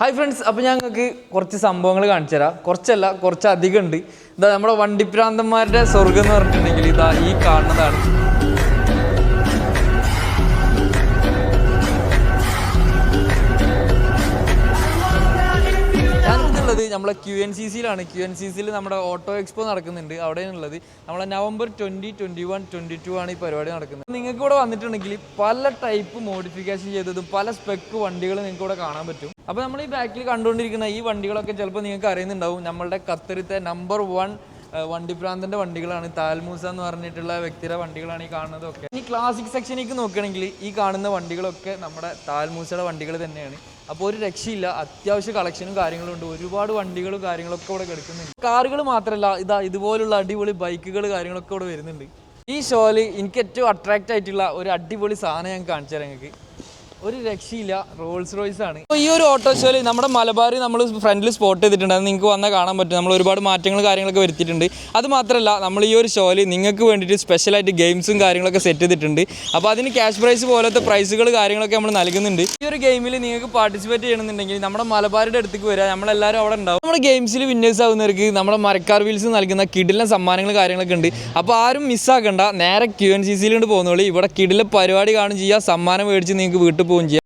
Hi friends അപ്പോൾ നിങ്ങൾക്ക് കുറച്ച് സംഭവങ്ങൾ കാണിച്ചു തരാം. കുറച്ചല്ല കുറച്ച് അധികം ഉണ്ട് ഇതാ നമ്മുടെ വണ്ടിപ്രാന്തന്മാരുടെ സ്വർഗം എന്ന് പറഞ്ഞിട്ടുണ്ടെങ്കിൽ ഇതാ ഈ കാണുന്നതാണ്. ഞാനിന്നുള്ളത് നമ്മളെ ക്യു എൻ സി സിയിലാണ് ക്യു എൻ സി സിയിൽ നമ്മുടെ ഓട്ടോ എക്സ്പോ നടക്കുന്നുണ്ട്. അവിടെയാണുള്ളത്. നമ്മളെ November twenty twenty one twenty two ആണ് ഈ പരിപാടി നടക്കുന്നത്. നിങ്ങൾക്ക് ഇവിടെ വന്നിട്ടുണ്ടെങ്കിൽ പല ടൈപ്പ് മോഡിഫിക്കേഷൻ ചെയ്തതും പല സ്പെക്ക് വണ്ടികൾ നിങ്ങൾക്ക് ഇവിടെ കാണാൻ പറ്റും. അപ്പോൾ നമ്മൾ ഈ ബാക്കിൽ കണ്ടുകൊണ്ടിരിക്കുന്ന ഈ വണ്ടികളൊക്കെ ചിലപ്പോൾ നിങ്ങൾക്ക് അറിയുന്നുണ്ടാവും. നമ്മളുടെ ഖത്തറിത്തെ നമ്പർ വൺ വണ്ടിപ്രാന്തന്റെ വണ്ടികളാണ്. താൽമൂസ എന്ന് പറഞ്ഞിട്ടുള്ള വ്യക്തിയുടെ വണ്ടികളാണ് ഈ കാണുന്നതൊക്കെ. ഇനി ക്ലാസിക് സെക്ഷനിലേക്ക് നോക്കുകയാണെങ്കിൽ ഈ കാണുന്ന വണ്ടികളൊക്കെ നമ്മുടെ താൽമൂസയുടെ വണ്ടികൾ തന്നെയാണ്. അപ്പോൾ ഒരു രക്ഷയില്ല. അത്യാവശ്യ കളക്ഷനും കാര്യങ്ങളും ഉണ്ട്. ഒരുപാട് വണ്ടികളും കാര്യങ്ങളൊക്കെ ഇവിടെ കിടക്കുന്നുണ്ട്. കാറുകൾ മാത്രമല്ല ഇതാ ഇതുപോലുള്ള അടിപൊളി ബൈക്കുകൾ കാര്യങ്ങളൊക്കെ ഇവിടെ വരുന്നുണ്ട്. ഈ ഷോയിൽ എനിക്ക് ഏറ്റവും അട്രാക്റ്റ് ആയിട്ടുള്ള ഒരു അടിപൊളി സാധനം ഞാൻ കാണിച്ചു തരാം നിങ്ങൾക്ക്. ഒരു രക്ഷയില്ല. റോൾസ് റോയ്സ് ആണ് അപ്പോൾ ഈ ഒരു ഓട്ടോ ഷോയിൽ നമ്മുടെ മലബാറിൽ നമ്മൾ ഫ്രണ്ടിൽ സ്പോട്ട് ചെയ്തിട്ടുണ്ട്. അത് നിങ്ങൾക്ക് വന്നാൽ കാണാൻ പറ്റും. നമ്മൾ ഒരുപാട് മാറ്റങ്ങൾ കാര്യങ്ങളൊക്കെ വരുത്തിയിട്ടുണ്ട്. അത് മാത്രമല്ല നമ്മൾ ഈ ഒരു ഷോയിൽ നിങ്ങൾക്ക് വേണ്ടിയിട്ട് സ്പെഷ്യലായിട്ട് ഗെയിംസും കാര്യങ്ങളൊക്കെ സെറ്റ് ചെയ്തിട്ടുണ്ട്. അപ്പോൾ അതിന് ക്യാഷ് പ്രൈസ് പോലത്തെ പ്രൈസുകൾ കാര്യങ്ങളൊക്കെ നമ്മൾ നൽകുന്നുണ്ട്. ഈ ഒരു ഗെയിമിൽ നിങ്ങൾക്ക് പാർട്ടിസിപ്പേറ്റ് ചെയ്യണമെന്നുണ്ടെങ്കിൽ നമ്മുടെ മലബാറിന്റെ അടുത്തേക്ക് വരിക. നമ്മളെല്ലാവരും അവിടെ ഉണ്ടാവും. നമ്മുടെ ഗെയിംസിൽ വിന്നേഴ്സ് ആകുന്നവർക്ക് നമ്മുടെ മരക്കാർ വീൽസ് നൽകുന്ന കിടിലൻ സമ്മാനങ്ങൾ കാര്യങ്ങളൊക്കെ ഉണ്ട്. അപ്പോൾ ആരും മിസ്സാക്കണ്ട നേരെ ക്യു എൻ സി സിയിലോട്ട് പോകുന്നോളി. ഇവിടെ കിടിലെ പരിപാടി കാണും ചെയ്യുക. സമ്മാനം മേടിച്ച് നിങ്ങൾക്ക് വീട്ടിൽ algún ya.